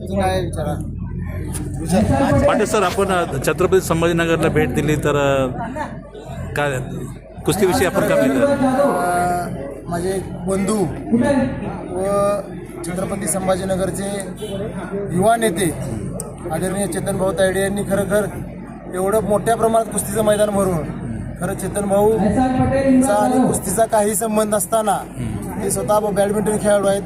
विचारा. पाटील सर आपण अ, छत्रपती संभाजीनगरला भेट दिली तर अ, काय कुस्तीविषयी आपण काय अ, माझे एक बंधू व छत्रपती संभाजीनगरचे युवा नेते आदरणीय चेतन भाऊ तायडे यांनी खरोखर एवढं मोठ्या प्रमाणात कुस्तीचं मैदान भरून खरं चेतन भाऊ चा आणि कुस्तीचा काही संबंध असताना ते स्वतः बॅडमिंटन खेळाडू आहेत.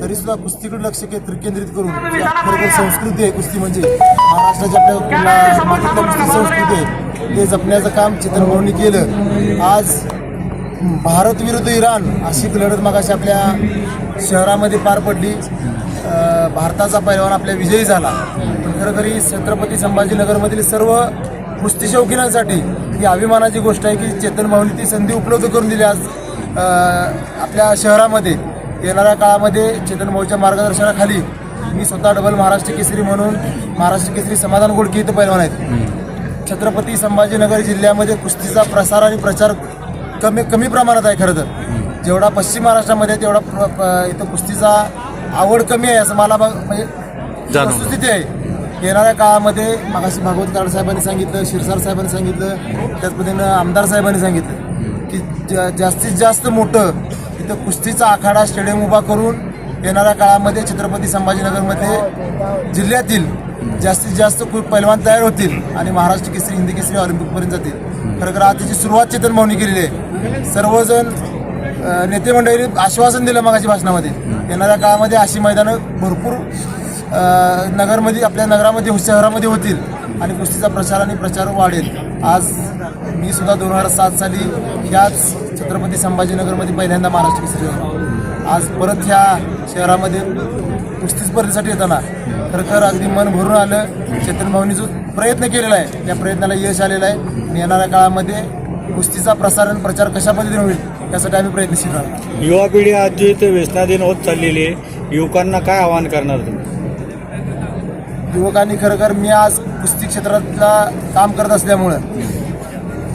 तरी सुद्धा कुस्तीकडे लक्ष केंद्रित करून खरोखर संस्कृती आहे कुस्ती म्हणजे महाराष्ट्राची आपल्या मातीतल्या कुस्ती संस्कृती आहे ते जपण्याचं काम चेतन केलं. आज भारत विरुद्ध इराण अशी लढत मागाशी आपल्या शहरामध्ये पार पडली. भारताचा पैलवान आपल्या विजयी झाला. पण खरं तरी छत्रपती संभाजीनगरमधील सर्व कुस्ती शौकीनांसाठी ही अभिमानाची गोष्ट आहे की चेतन भाऊनी ती संधी उपलब्ध करून दिली आज आपल्या शहरामध्ये. येणाऱ्या काळामध्ये चेतन भाऊच्या मार्गदर्शनाखाली मी स्वतः डबल महाराष्ट्र केसरी म्हणून महाराष्ट्र केसरी समाधान गोडके इथं पैलवान आहेत. छत्रपती संभाजीनगर जिल्ह्यामध्ये कुस्तीचा प्रसार आणि प्रचार कमी कमी प्रमाणात आहे खरं तर. जेवढा पश्चिम महाराष्ट्रामध्ये तेवढा इथं कुस्तीचा आवड कमी आहे असं मला म्हणजे. वस्तुस्थिती आहे. येणाऱ्या काळामध्ये मागाशी भागवत कराड साहेबांनी सांगितलं शिरसार साहेबांनी सांगितलं त्याच पद्धतीनं आमदार साहेबांनी सांगितलं की जास्तीत जास्त मोठं इथं कुस्तीचा आखाडा स्टेडियम उभा करून येणाऱ्या काळामध्ये छत्रपती संभाजीनगरमध्ये जिल्ह्यातील जास्तीत जास्त खूप पैलवान तयार होतील आणि महाराष्ट्र केसरी हिंदी केसरी ऑलिम्पिकपर्यंत जातील. खरं खरं त्याची सुरुवात चेतन भाऊनी केलेली आहे. सर्वजण नेते मंडळी आश्वासन दिलं मागाच्या भाषणामध्ये. येणाऱ्या काळामध्ये अशी मैदानं भरपूर नगरमध्ये आपल्या नगरामध्ये शहरामध्ये होतील आणि कुस्तीचा प्रचार आणि प्रचार वाढेल. आज मी सुद्धा दोन हजार सात साली ह्याच छत्रपती संभाजीनगरमध्ये पहिल्यांदा महाराष्ट्र केसरी झालो आज परत ह्या शहरामध्ये कुस्ती स्पर्धेसाठी येताना खरखर अगदी मन भरून आलं. चेतन जो प्रयत्न केलेला आहे त्या प्रयत्नाला यश आलेलं आहे. आणि येणाऱ्या काळामध्ये कुस्तीचा प्रसार आणि प्रचार कशा पद्धतीने होईल यासाठी आम्ही प्रयत्नशील राहू. युवा पिढी आज जी इथे व्यसनाधीन होत चाललेली आहे. युवकांना काय आवाहन करणार तुम्ही? युवकांनी खरं मी आज कुस्ती क्षेत्रातला काम करत असल्यामुळं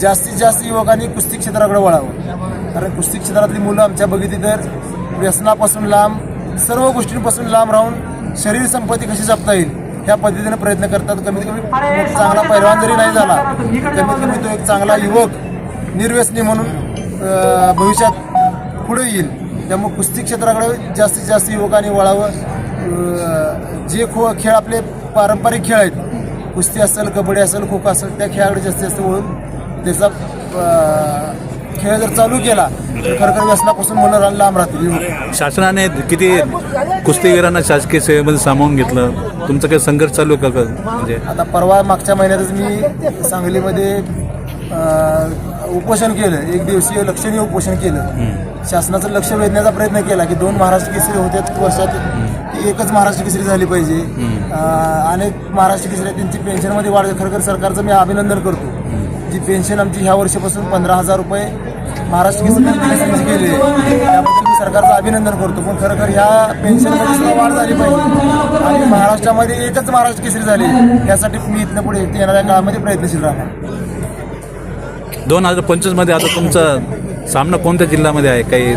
जास्तीत जास्त युवकांनी कुस्ती क्षेत्राकडे वळावं. कारण कुस्ती क्षेत्रातली मुलं आमच्या बघितली तर व्यसनापासून लांब सर्व गोष्टींपासून लांब राहून शरीर संपत्ती कशी जपता येईल ह्या पद्धतीने प्रयत्न करतात. कमीत कमी चांगला पैलवान जरी नाही झाला कमीत कमी तो एक चांगला युवक निर्व्यसनी म्हणून भविष्यात पुढे येईल. त्यामुळे कुस्ती क्षेत्राकडे जास्तीत जास्त युवकांनी वळावं. जे खो खेळ आपले पारंपरिक खेळ आहेत कुस्ती असेल कबड्डी असेल खो खो असेल त्या खेळाकडे जास्तीत जास्त वळून त्याचा खेळ जर चालू केला तर खरखर व्यसनापासून रा- लांब राहतील. शासनाने किती कुस्तीगिरांना शासकीय सेवेमध्ये सामावून घेतलं? तुमचा काही संघर्ष चालू आहे का? म्हणजे आता परवा मागच्या महिन्यातच मी सांगलीमध्ये उपोषण केलं. एक दिवसीय लक्षणीय उपोषण केलं. शासनाचं लक्ष वेधण्याचा प्रयत्न केला की दोन महाराष्ट्र केसरी होत्यात वर्षात एकच महाराष्ट्र केसरी झाली पाहिजे. अनेक महाराष्ट्र केसरी त्यांची पेन्शनमध्ये वाढ खरं खर सरकारचं मी अभिनंदन करतो. जी पेन्शन आमची ह्या वर्षीपासून पंधरा हजार रुपये महाराष्ट्र केसरी केली. आहे त्याबद्दल मी सरकारचं अभिनंदन करतो पण खरं खर ह्या पेन्शनमध्ये सुद्धा वाढ झाली पाहिजे. आणि महाराष्ट्रामध्ये एकच महाराष्ट्र केसरी झाली. यासाठी मी इथनं पुढे येणाऱ्या काळामध्ये प्रयत्नशील राहणार. दोन हजार पंचवीसमध्ये आता तुमचा सामना कोणत्या जिल्ह्यामध्ये आहे? काही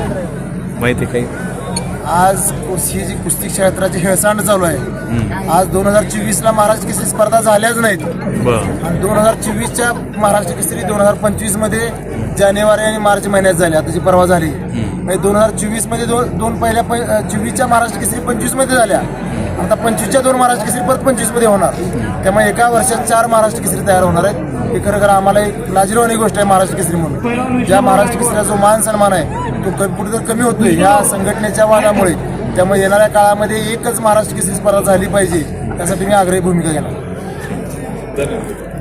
माहिती काही? आज ही जी कुस्ती क्षेत्राची हेळसांड चालू आहे. आज दोन हजार चोवीसला महाराष्ट्र केसरी स्पर्धा झाल्याच नाहीत. आणि दोन हजार चोवीसच्या महाराष्ट्र केसरी दोन हजार पंचवीसमध्ये जानेवारी आणि मार्च महिन्यात झाली. आता जी परवा झाली. म्हणजे दोन हजार चोवीसमध्ये दोन दोन पहिल्या चोवीसच्या महाराष्ट्र केसरी पंचवीसमध्ये झाल्या. आता पंचवीसच्या दोन महाराष्ट्र केसरी परत पंचवीसमध्ये होणार. त्यामुळे एका वर्षात चार महाराष्ट्र केसरी तयार होणार आहेत हे खरं खरं आम्हाला एक लाजीरवाणी गोष्ट आहे महाराष्ट्र केसरी म्हणून. ज्या महाराष्ट्र केसरीचा जो मान सन्मान आहे तो क- कुठेतरी कमी होतोय. या संघटनेच्या वादामुळे त्यामुळे येणाऱ्या काळामध्ये एकच महाराष्ट्र केसरी स्पर्धा झाली पाहिजे. त्यासाठी मी आग्रही भूमिका घेणार. धन्यवाद.